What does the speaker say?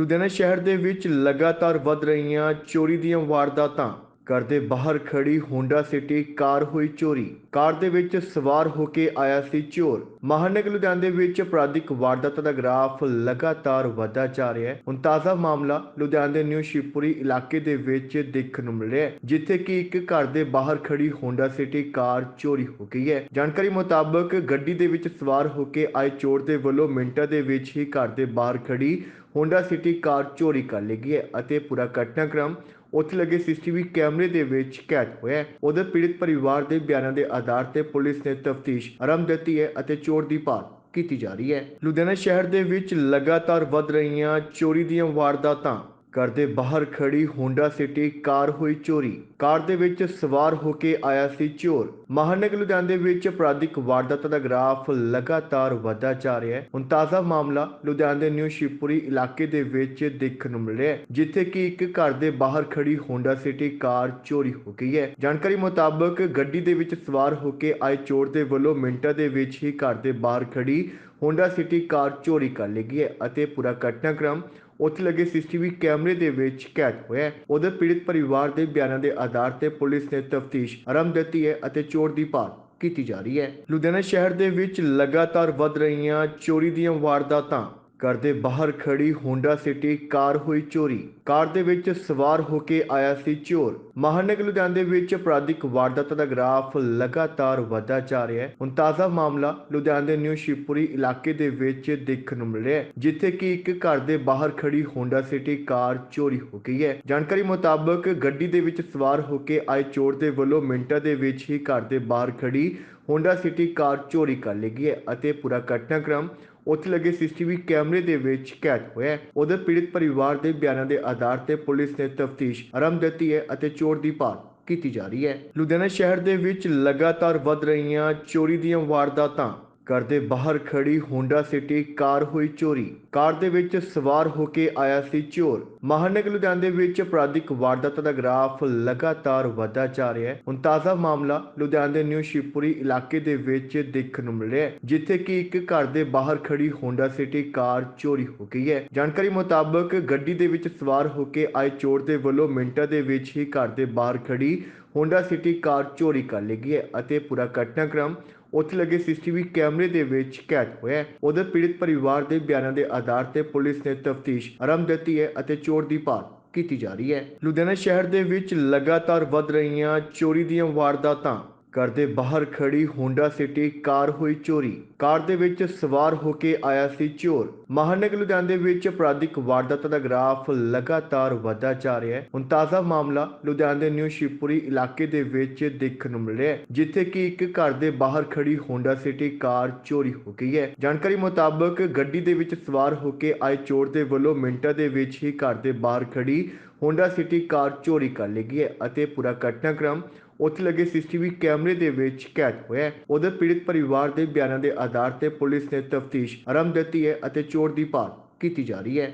ਲੁਧਿਆਣਾ ਸ਼ਹਿਰ ਦੇ ਵਿੱਚ ਲਗਾਤਾਰ ਵੱਧ ਰਹੀਆਂ ਚੋਰੀ ਦੀਆਂ ਵਾਰਦਾਤਾਂ। ਘਰ ਦੇ ਬਾਹਰ ਖੜੀ ਹੋਂਡਾ ਸਿਟੀ ਕਾਰ ਹੋਈ ਚੋਰੀ। ਕਾਰ ਦੇ ਵਿੱਚ ਸਵਾਰ ਹੋ ਕੇ ਆਇਆ ਸੀ ਚੋਰ। ਮਹਾਨਗਰ ਲੁਧਿਆਣਾ ਦੇ ਵਿੱਚ ਅਪਰਾਧਿਕ ਵਾਰਦਾਤਾਂ ਦਾ ਗ੍ਰਾਫ ਲਗਾਤਾਰ ਵਧਦਾ ਜਾ ਰਿਹਾ ਹੈ। ਹੁਣ ਤਾਜ਼ਾ ਮਾਮਲਾ ਲੁਧਿਆਣਾ ਦੇ ਨਿਊ ਸ਼ਿਵਪੁਰੀ ਇਲਾਕੇ ਦੇ ਵਿੱਚ ਦੇਖਣ ਨੂੰ ਮਿਲ ਰਿਹਾ ਹੈ, ਜਿੱਥੇ ਕਿ ਇੱਕ ਘਰ ਦੇ ਬਾਹਰ ਖੜੀ ਹੋਂਡਾ ਸਿਟੀ ਕਾਰ ਚੋਰੀ ਹੋ ਗਈ ਹੈ। ਜਾਣਕਾਰੀ ਮੁਤਾਬਕ ਗੱਡੀ ਦੇ ਵਿੱਚ ਸਵਾਰ ਹੋ ਕੇ ਆਏ ਚੋਰ ਦੇ ਵੱਲੋਂ ਮਿੰਟਾਂ ਦੇ ਵਿੱਚ ਹੀ ਘਰ ਦੇ ਬਾਹਰ ਖੜੀ ਹੋਂਡਾ ਸਿਟੀ ਕਾਰ ਚੋਰੀ ਕਰ ਲਈ ਗਈ ਹੈ ਅਤੇ ਪੂਰਾ ਘਟਨਾਕ੍ਰਮ ਉੱਥੇ ਲੱਗੇ ਸੀਸੀਟੀਵੀ ਕੈਮਰੇ ਦੇ ਵਿੱਚ ਕੈਦ ਹੋਇਆ ਹੈ। ਉਧਰ ਪੀੜਿਤ ਪਰਿਵਾਰ ਦੇ ਬਿਆਨਾਂ ਦੇ ਆਧਾਰ ਤੇ ਪੁਲਿਸ ਨੇ ਤਫਤੀਸ਼ ਆਰੰਭ ਦਿੱਤੀ ਹੈ ਅਤੇ ਚੋਰ ਦੀ ਭਾਲ ਕੀਤੀ ਜਾ ਰਹੀ ਹੈ। ਲੁਧਿਆਣਾ ਸ਼ਹਿਰ ਦੇ ਵਿੱਚ ਲਗਾਤਾਰ ਵੱਧ ਰਹੀਆਂ ਚੋਰੀ ਦੀਆਂ ਵਾਰਦਾਤਾਂ ਘਰ ਦੇ ਬਾਹਰ ਖੜੀ ਹੋਂਡਾ ਸਿਟੀ ਕਾਰ ਹੋਈ ਚੋਰੀ। ਕਾਰ ਦੇ ਵਿੱਚ ਸਵਾਰ ਹੋ ਕੇ ਆਇਆ ਸੀ ਚੋਰ। ਮਹਾਨਗਰ ਲੁਧਿਆਣਾ ਵਿੱਚ ਅਪਰਾਧਿਕ ਵਾਰਦਾਤਾਂ ਦਾ ਗ੍ਰਾਫ ਲਗਾਤਾਰ ਵਧਦਾ ਜਾ ਰਿਹਾ ਹੈ। ਹੁਣ ਤਾਜ਼ਾ ਮਾਮਲਾ ਲੁਧਿਆਣਾ ਦੇ ਨਿਊ ਸ਼ਿਵਪੁਰੀ ਇਲਾਕੇ ਦੇ ਵਿੱਚ ਦੇਖਣ ਨੂੰ ਮਿਲ ਰਿਹਾ ਹੈ, ਜਿੱਥੇ ਕਿ ਇੱਕ ਘਰ ਦੇ ਬਾਹਰ ਖੜੀ ਹੋਂਡਾ ਸਿਟੀ ਕਾਰ ਚੋਰੀ ਹੋ ਗਈ ਹੈ। ਜਾਣਕਾਰੀ ਮੁਤਾਬਕ ਗੱਡੀ ਦੇ ਵਿੱਚ ਸਵਾਰ ਹੋ ਕੇ ਆਏ ਚੋਰ ਦੇ ਵੱਲੋਂ ਮਿੰਟਾਂ ਦੇ ਵਿੱਚ ਹੀ ਘਰ ਦੇ ਬਾਹਰ ਖੜੀ ਹੋਂਡਾ ਸਿਟੀ ਕਾਰ ਚੋਰੀ ਕਰ ਲਈ ਗਈ ਹੈ ਅਤੇ ਪੂਰਾ ਘਟਨਾਕ੍ਰਮ ਉੱਥੇ ਲੱਗੇ ਸੀਸੀਟੀਵੀ ਕੈਮਰੇ ਦੇ ਵਿੱਚ ਕੈਦ ਹੋਇਆ ਹੈ। ਉਧਰ ਪੀੜਿਤ ਪਰਿਵਾਰ ਦੇ ਬਿਆਨਾਂ ਦੇ ਆਧਾਰ ਤੇ ਪੁਲਿਸ ਨੇ ਤਫਤੀਸ਼ ਆਰੰਭ ਦਿੱਤੀ ਹੈ ਅਤੇ ਚੋਰ ਦੀ ਭਾਲ ਕੀਤੀ ਜਾ ਰਹੀ ਹੈ। ਲੁਧਿਆਣਾ ਸ਼ਹਿਰ ਦੇ ਵਿੱਚ ਲਗਾਤਾਰ ਵੱਧ ਰਹੀਆਂ ਚੋਰੀ ਦੀਆਂ ਵਾਰਦਾਤਾਂ ਘਰ ਦੇ ਬਾਹਰ ਖੜੀ ਹੋਂਡਾ ਸਿਟੀ ਕਾਰ ਹੋਈ ਚੋਰੀ। ਕਾਰ ਦੇ ਵਿੱਚ ਸਵਾਰ ਹੋ ਕੇ ਆਇਆ ਸੀ ਚੋਰ। ਮਹਾਨਗਰ ਲੁਧਿਆਣਾ ਦੇ ਵਿੱਚ ਅਪਰਾਧਿਕ ਵਾਰਦਾਤਾਂ ਦਾ ਗ੍ਰਾਫ ਲਗਾਤਾਰ ਵਧਦਾ ਜਾ ਰਿਹਾ ਹੈ। ਹੁਣ ਤਾਜ਼ਾ ਮਾਮਲਾ ਲੁਧਿਆਣਾ ਦੇ ਨਿਊ ਸ਼ਿਵਪੁਰੀ ਇਲਾਕੇ ਦੇ ਵਿੱਚ ਦੇਖਣ ਨੂੰ ਮਿਲ ਰਿਹਾ ਹੈ, ਜਿੱਥੇ ਕਿ ਇੱਕ ਘਰ ਦੇ ਬਾਹਰ ਖੜੀ ਹੋਂਡਾ ਸਿਟੀ ਕਾਰ ਚੋਰੀ ਹੋ ਗਈ ਹੈ। ਜਾਣਕਾਰੀ ਮੁਤਾਬਕ ਗੱਡੀ ਦੇ ਵਿੱਚ ਸਵਾਰ ਹੋ ਕੇ ਆਏ ਚੋਰ ਦੇ ਵੱਲੋਂ ਮਿੰਟਾਂ ਦੇ ਵਿੱਚ ਹੀ ਘਰ ਦੇ ਬਾਹਰ ਖੜੀ ਹੋਂਡਾ ਸਿਟੀ ਕਾਰ ਚੋਰੀ ਕਰ ਲਈ ਗਈ ਹੈ ਅਤੇ ਪੂਰਾ ਘਟਨਾਕ੍ਰਮ ਉੱਥੇ ਲੱਗੇ ਸੀਸੀਟੀਵੀ ਕੈਮਰੇ ਦੇ ਵਿੱਚ ਕੈਦ ਹੋਇਆ ਹੈ। ਉਧਰ ਪੀੜਿਤ ਪਰਿਵਾਰ ਦੇ ਬਿਆਨਾਂ ਦੇ ਆਧਾਰ ਤੇ ਪੁਲਿਸ ਨੇ ਤਫਤੀਸ਼ ਆਰੰਭ ਦਿੱਤੀ ਹੈ ਅਤੇ ਚੋਰ ਦੀ ਭਾਲ ਕੀਤੀ ਜਾ ਰਹੀ ਹੈ। ਲੁਧਿਆਣਾ ਸ਼ਹਿਰ ਦੇ ਵਿੱਚ ਲਗਾਤਾਰ ਵੱਧ ਰਹੀਆਂ ਚੋਰੀ ਦੀਆਂ ਵਾਰਦਾਤਾਂ ਘਰ ਦੇ ਬਾਹਰ ਖੜੀ ਹੋਂਡਾ ਸਿਟੀ ਕਾਰ ਹੋਈ ਚੋਰੀ। ਕਾਰ ਦੇ ਵਿੱਚ ਸਵਾਰ ਹੋ ਕੇ ਆਇਆ ਸੀ ਚੋਰ। ਮਹਾਨਗਰ ਲੁਧਿਆਣਾ ਦੇ ਵਿੱਚ ਅਪਰਾਧਿਕ ਵਾਰਦਾਤਾਂ ਦਾ ਗ੍ਰਾਫ ਲਗਾਤਾਰ ਵਧਦਾ ਜਾ ਰਿਹਾ ਹੈ। ਹੁਣ ਤਾਜ਼ਾ ਮਾਮਲਾ ਲੁਧਿਆਣਾ ਦੇ ਨਿਊ ਸ਼ਿਵਪੁਰੀ ਇਲਾਕੇ ਦੇ ਵਿੱਚ ਦੇਖਣ ਨੂੰ ਮਿਲਿਆ ਹੈ, ਜਿੱਥੇ ਕਿ ਇੱਕ ਘਰ ਦੇ ਬਾਹਰ ਖੜੀ ਹੋਂਡਾ ਸਿਟੀ ਕਾਰ ਚੋਰੀ ਹੋ ਗਈ ਹੈ। ਜਾਣਕਾਰੀ ਮੁਤਾਬਕ ਗੱਡੀ ਦੇ ਵਿੱਚ ਸਵਾਰ ਹੋ ਕੇ ਆਏ ਚੋਰ ਦੇ ਵੱਲੋਂ ਮਿੰਟਾਂ ਦੇ ਵਿੱਚ ਹੀ ਘਰ ਦੇ ਬਾਹਰ ਖੜੀ ਹੋਂਡਾ ਸਿਟੀ ਕਾਰ ਚੋਰੀ ਕਰ ਲਈ ਗਈ ਹੈ ਅਤੇ ਪੂਰਾ ਘਟਨਾਕ੍ਰਮ ਉੱਥੇ ਲੱਗੇ ਸੀਸੀਟੀਵੀ ਕੈਮਰੇ ਦੇ ਵਿੱਚ ਕੈਦ ਹੋਇਆ ਹੈ। ਉਧਰ ਪੀੜਿਤ ਪਰਿਵਾਰ ਦੇ ਬਿਆਨਾਂ ਦੇ ਆਧਾਰ ਤੇ ਪੁਲਿਸ ਨੇ ਤਫਤੀਸ਼ ਆਰੰਭ ਦਿੱਤੀ ਹੈ ਅਤੇ ਚੋਰ ਦੀ ਭਾਲ ਕੀਤੀ ਜਾ ਰਹੀ ਹੈ। ਲੁਧਿਆਣਾ ਸ਼ਹਿਰ ਦੇ ਵਿੱਚ ਲਗਾਤਾਰ ਵੱਧ ਰਹੀਆਂ ਚੋਰੀ ਦੀਆਂ ਵਾਰਦਾਤਾਂ ਘਰ ਦੇ ਬਾਹਰ ਖੜੀ ਹੋਂਡਾ ਸਿਟੀ ਕਾਰ ਹੋਈ ਚੋਰੀ। ਕਾਰ ਦੇ ਵਿੱਚ ਸਵਾਰ ਹੋ ਕੇ ਆਇਆ ਸੀ ਚੋਰ। ਮਹਾਨਗਰ ਲੁਧਿਆਣਾ ਦੇ ਵਿੱਚ ਅਪਰਾਧਿਕ ਵਾਰਦਾਤਾਂ ਦਾ ਗ੍ਰਾਫ ਲਗਾਤਾਰ ਵਧਦਾ ਜਾ ਰਿਹਾ ਹੈ। ਹੁਣ ਤਾਜ਼ਾ ਮਾਮਲਾ ਲੁਧਿਆਣਾ ਦੇ ਨਿਊ ਸ਼ਿਵਪੁਰੀ ਇਲਾਕੇ ਦੇ ਵਿੱਚ ਦੇਖਣ ਨੂੰ ਮਿਲ ਰਿਹਾ ਹੈ, ਜਿੱਥੇ ਕਿ ਇੱਕ ਘਰ ਦੇ ਬਾਹਰ ਖੜੀ ਹੋਂਡਾ ਸਿਟੀ ਕਾਰ ਚੋਰੀ ਹੋ ਗਈ ਹੈ। ਜਾਣਕਾਰੀ ਮੁਤਾਬਕ ਗੱਡੀ ਦੇ ਵਿੱਚ ਸਵਾਰ ਹੋ ਕੇ ਆਏ ਚੋਰ ਦੇ ਵੱਲੋਂ ਮਿੰਟਾਂ ਦੇ ਵਿੱਚ ਹੀ ਘਰ ਦੇ ਬਾਹਰ ਖੜੀ ਹੋਂਡਾ ਸਿਟੀ ਕਾਰ ਚੋਰੀ ਕਰ ਲਈ ਗਈ ਹੈ ਅਤੇ ਪੂਰਾ ਘਟਨਾਕ੍ਰਮ ਉੱਥੇ ਲੱਗੇ ਸੀਸੀਟੀਵੀ ਕੈਮਰੇ ਦੇ ਵਿੱਚ ਕੈਦ ਹੋਇਆ ਹੈ। ਉਧਰ ਪੀੜਤ ਪਰਿਵਾਰ ਦੇ ਬਿਆਨਾਂ ਦੇ ਆਧਾਰ ਤੇ ਪੁਲਿਸ ਨੇ ਤਫਤੀਸ਼ ਆਰੰਭ ਦਿੱਤੀ ਹੈ ਅਤੇ ਚੋਰ ਦੀ ਭਾਲ ਕੀਤੀ ਜਾ ਰਹੀ ਹੈ।